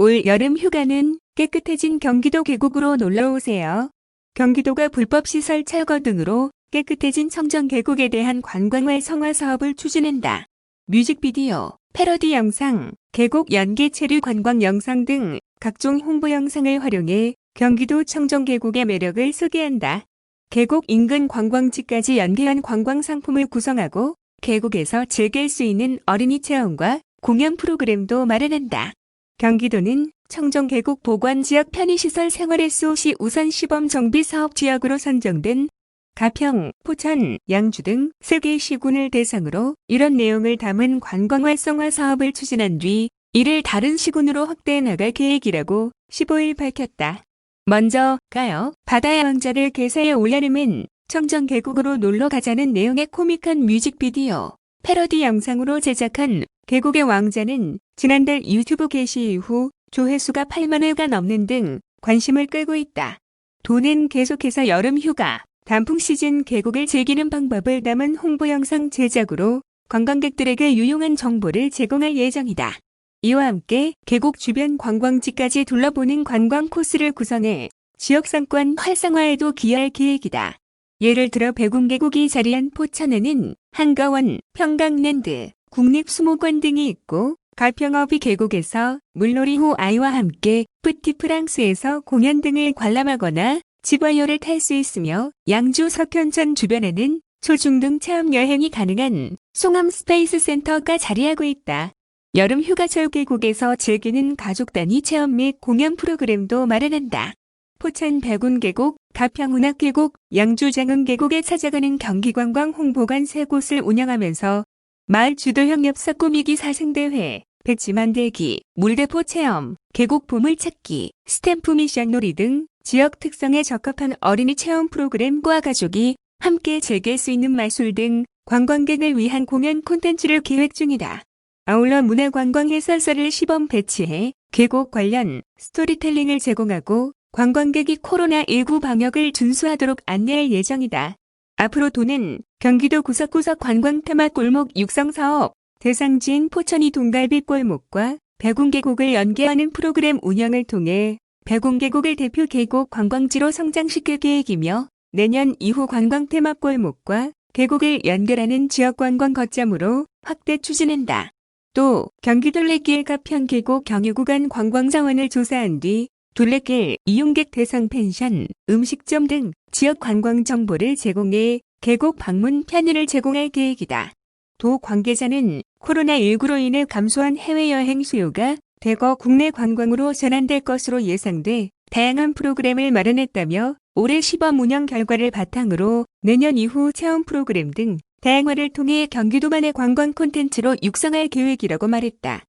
올 여름 휴가는 깨끗해진 경기도 계곡으로 놀러 오세요. 경기도가 불법시설 철거 등으로 깨끗해진 청정 계곡에 대한 관광 활 성화 사업을 추진한다. 뮤직비디오, 패러디 영상, 계곡 연계 체류 관광 영상 등 각종 홍보 영상을 활용해 경기도 청정 계곡의 매력을 소개한다. 계곡 인근 관광지까지 연계한 관광 상품을 구성하고 계곡에서 즐길 수 있는 어린이 체험과 공연 프로그램도 마련한다. 경기도는 청정계곡 보관지역 편의시설 생활SOC 우선 시범 정비 사업 지역으로 선정된 가평, 포천, 양주 등 3개 시군을 대상으로 이런 내용을 담은 관광 활성화 사업을 추진한 뒤 이를 다른 시군으로 확대해 나갈 계획이라고 15일 밝혔다. 먼저 가요. 바다의 왕자를 개사해 올여름엔 청정계곡으로 놀러 가자는 내용의 코믹한 뮤직비디오, 패러디 영상으로 제작한 계곡의 왕자는 지난달 유튜브 게시 이후 조회수가 8만 회가 넘는 등 관심을 끌고 있다. 도는 계속해서 여름 휴가, 단풍 시즌 계곡을 즐기는 방법을 담은 홍보 영상 제작으로 관광객들에게 유용한 정보를 제공할 예정이다. 이와 함께 계곡 주변 관광지까지 둘러보는 관광 코스를 구성해 지역 상권 활성화에도 기여할 계획이다. 예를 들어 백운계곡이 자리한 포천에는 한가원, 평강랜드, 국립수목원 등이 있고 가평어비 계곡에서 물놀이 후 아이와 함께 푸티프랑스에서 공연 등을 관람하거나 집화요를 탈 수 있으며 양주 석현천 주변에는 초중등 체험 여행이 가능한 송암 스페이스 센터가 자리하고 있다. 여름 휴가철 계곡에서 즐기는 가족 단위 체험 및 공연 프로그램도 마련한다. 포천 백운계곡, 가평운악계곡, 양주장흥계곡에 찾아가는 경기관광 홍보관 세 곳을 운영하면서 마을 주도협력사 꾸미기 사생대회, 백지 만들기, 물대포 체험, 계곡 보물찾기, 스탬프 미션 놀이 등 지역 특성에 적합한 어린이 체험 프로그램과 가족이 함께 즐길 수 있는 마술 등 관광객을 위한 공연 콘텐츠를 계획 중이다. 아울러 문화관광 해설사를 시범 배치해 계곡 관련 스토리텔링을 제공하고 관광객이 코로나19 방역을 준수하도록 안내할 예정이다. 앞으로 도는 경기도 구석구석 관광 테마 골목 육성 사업, 대상지인 포천이 동갈비 골목과 백운계곡을 연계하는 프로그램 운영을 통해 백운계곡을 대표 계곡 관광지로 성장시킬 계획이며 내년 이후 관광 테마 골목과 계곡을 연결하는 지역 관광 거점으로 확대 추진한다. 또 경기도 둘레길 가평 계곡 경유 구간 관광 자원을 조사한 뒤 둘레길 이용객 대상 펜션, 음식점 등 지역 관광 정보를 제공해 계곡 방문 편의를 제공할 계획이다. 도 관계자는 코로나19로 인해 감소한 해외여행 수요가 대거 국내 관광으로 전환될 것으로 예상돼 다양한 프로그램을 마련했다며 올해 시범 운영 결과를 바탕으로 내년 이후 체험 프로그램 등 다양화를 통해 경기도만의 관광 콘텐츠로 육성할 계획이라고 말했다.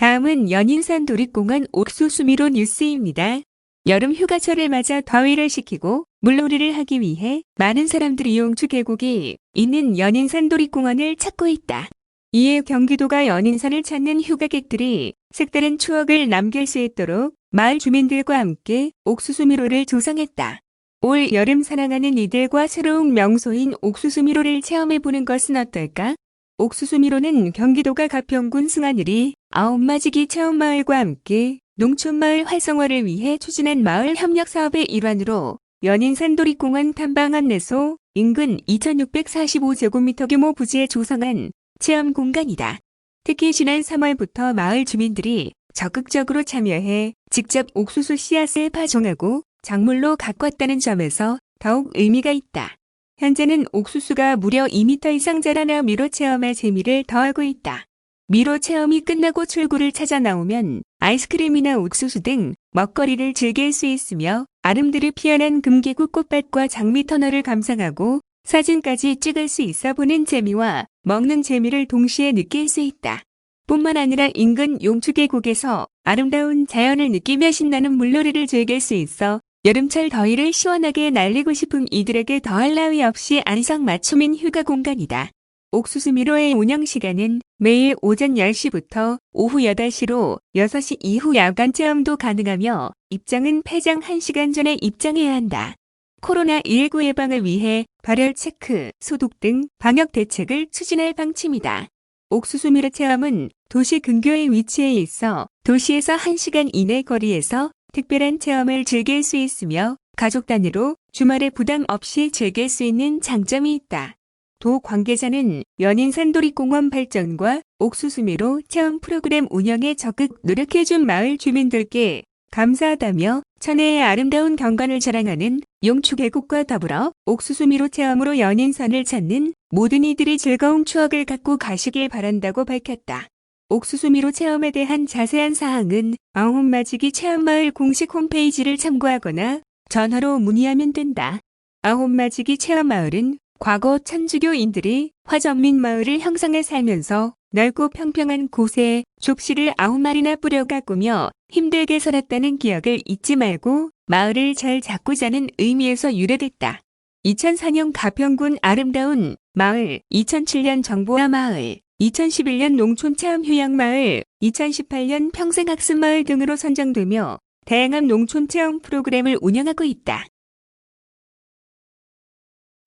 다음은 연인산 도립공원 옥수수미로 뉴스입니다. 여름 휴가철을 맞아 더위를 식히고 물놀이를 하기 위해 많은 사람들이 용주 계곡이 있는 연인산 도립공원을 찾고 있다. 이에 경기도가 연인산을 찾는 휴가객들이 색다른 추억을 남길 수 있도록 마을 주민들과 함께 옥수수미로를 조성했다. 올 여름 사랑하는 이들과 새로운 명소인 옥수수미로를 체험해보는 것은 어떨까? 옥수수미로는 경기도가 가평군 승하늘이 아홉마지기 체험마을과 함께 농촌마을 활성화를 위해 추진한 마을 협력 사업의 일환으로 연인산 도립공원 탐방 안내소 인근 2645제곱미터 규모 부지에 조성한 체험 공간이다. 특히 지난 3월부터 마을 주민들이 적극적으로 참여해 직접 옥수수 씨앗을 파종하고 작물로 가꿨다는 점에서 더욱 의미가 있다. 현재는 옥수수가 무려 2m 이상 자라나 미로 체험할 재미를 더하고 있다. 미로 체험이 끝나고 출구를 찾아 나오면 아이스크림이나 옥수수 등 먹거리를 즐길 수 있으며 아름드리 피어난 금계국 꽃밭과 장미 터널을 감상하고 사진까지 찍을 수 있어 보는 재미와 먹는 재미를 동시에 느낄 수 있다. 뿐만 아니라 인근 용추계곡에서 아름다운 자연을 느끼며 신나는 물놀이를 즐길 수 있어 여름철 더위를 시원하게 날리고 싶은 이들에게 더할 나위 없이 안성맞춤인 휴가 공간이다. 옥수수 미로의 운영 시간은 매일 오전 10시부터 오후 8시로 6시 이후 야간 체험도 가능하며 입장은 폐장 1시간 전에 입장해야 한다. 코로나19 예방을 위해 발열 체크, 소독 등 방역 대책을 추진할 방침이다. 옥수수 미로 체험은 도시 근교에 위치해 있어 도시에서 1시간 이내 거리에서 특별한 체험을 즐길 수 있으며 가족 단위로 주말에 부담 없이 즐길 수 있는 장점이 있다. 도 관계자는 연인 산도리공원 발전과 옥수수미로 체험 프로그램 운영에 적극 노력해준 마을 주민들께 감사하다며 천혜의 아름다운 경관을 자랑하는 용추계곡과 더불어 옥수수미로 체험으로 연인선을 찾는 모든 이들이 즐거운 추억을 갖고 가시길 바란다고 밝혔다. 옥수수미로 체험에 대한 자세한 사항은 아홉마지기 체험마을 공식 홈페이지를 참고하거나 전화로 문의하면 된다. 아홉마지기 체험마을은 과거 천주교인들이 화전민 마을을 형성해 살면서 넓고 평평한 곳에 족시를 아홉 마리나 뿌려 가꾸며 힘들게 살았다는 기억을 잊지 말고 마을을 잘 잡고자는 의미에서 유래됐다. 2004년 가평군 아름다운 마을, 2007년 정보화 마을, 2011년 농촌체험 휴양마을, 2018년 평생학습마을 등으로 선정되며 다양한 농촌체험 프로그램을 운영하고 있다.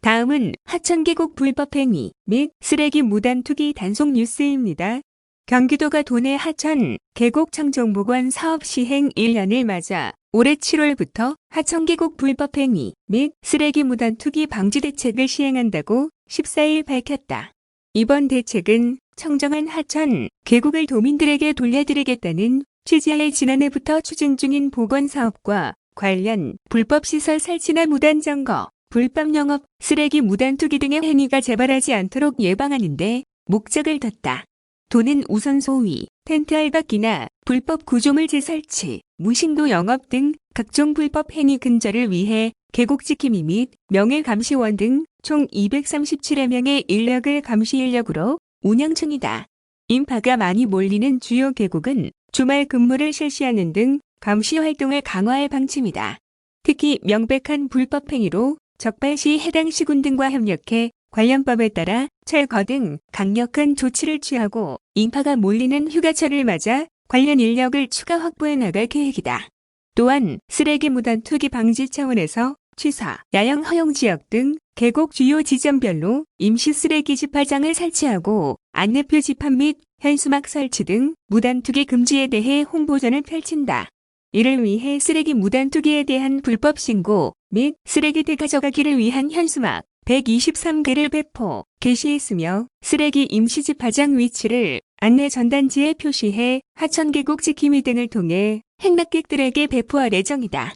다음은 하천계곡 불법행위 및 쓰레기 무단 투기 단속 뉴스입니다. 경기도가 도내 하천 계곡 청정보관 사업 시행 1년을 맞아 올해 7월부터 하천계곡 불법행위 및 쓰레기 무단 투기 방지 대책을 시행한다고 14일 밝혔다. 이번 대책은 청정한 하천 계곡을 도민들에게 돌려드리겠다는 취지하에 지난해부터 추진 중인 보건 사업과 관련 불법 시설 설치나 무단 점거, 불법 영업, 쓰레기 무단 투기 등의 행위가 재발하지 않도록 예방하는데 목적을 뒀다. 도는 우선 소위 텐트 알박기나 불법 구조물 재설치, 무신도 영업 등 각종 불법 행위 근절을 위해 계곡 지킴이 및 명예 감시원 등 총 237여 명의 인력을 감시 인력으로 운영 중이다. 인파가 많이 몰리는 주요 계곡은 주말 근무를 실시하는 등 감시 활동을 강화할 방침이다. 특히 명백한 불법 행위로 적발 시 해당 시군 등과 협력해 관련법에 따라 철거 등 강력한 조치를 취하고 인파가 몰리는 휴가철을 맞아 관련 인력을 추가 확보해 나갈 계획이다. 또한 쓰레기 무단 투기 방지 차원에서 취사, 야영 허용 지역 등 계곡 주요 지점별로 임시 쓰레기 집화장을 설치하고 안내표 집합 및 현수막 설치 등 무단 투기 금지에 대해 홍보전을 펼친다. 이를 위해 쓰레기 무단 투기에 대한 불법 신고 및 쓰레기들 가져가기를 위한 현수막 123개를 배포, 게시했으며 쓰레기 임시 집화장 위치를 안내 전단지에 표시해 하천계곡 지킴이 등을 통해 행락객들에게 배포할 예정이다.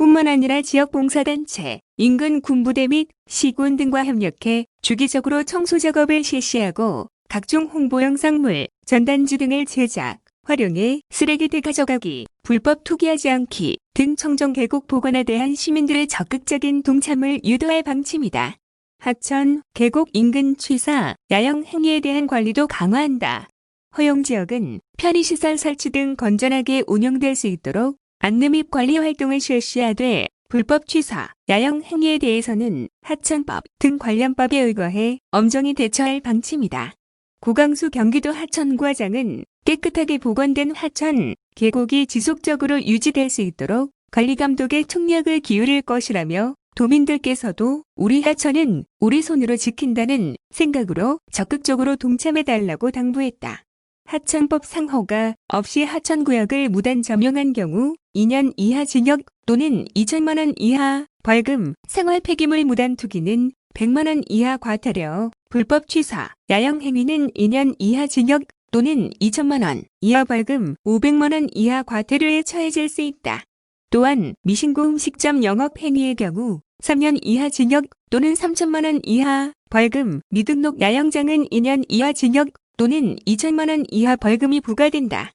뿐만 아니라 지역 봉사단체, 인근 군부대 및 시군 등과 협력해 주기적으로 청소 작업을 실시하고 각종 홍보 영상물, 전단지 등을 제작, 활용해 쓰레기들 가져가기, 불법 투기하지 않기 등 청정 계곡 보관에 대한 시민들의 적극적인 동참을 유도할 방침이다. 하천, 계곡 인근 취사, 야영 행위에 대한 관리도 강화한다. 허용 지역은 편의시설 설치 등 건전하게 운영될 수 있도록 안내 및 관리 활동을 실시하되 불법 취사, 야영 행위에 대해서는 하천법 등 관련법에 의거해 엄정히 대처할 방침이다. 고강수 경기도 하천구화장은 깨끗하게 복원된 하천, 계곡이 지속적으로 유지될 수 있도록 관리 감독에 총력을 기울일 것이라며 도민들께서도 우리 하천은 우리 손으로 지킨다는 생각으로 적극적으로 동참해달라고 당부했다. 하천법 상호가 없이 하천구역을 무단 점용한 경우 2년 이하 징역 또는 2천만 원 이하 벌금, 생활 폐기물 무단 투기는 100만 원 이하 과태료, 불법 취사, 야영 행위는 2년 이하 징역 또는 2천만 원 이하 벌금, 500만 원 이하 과태료에 처해질 수 있다. 또한 미신고 음식점 영업 행위의 경우 3년 이하 징역 또는 3천만 원 이하 벌금, 미등록 야영장은 2년 이하 징역 또는 2천만 원 이하 벌금이 부과된다.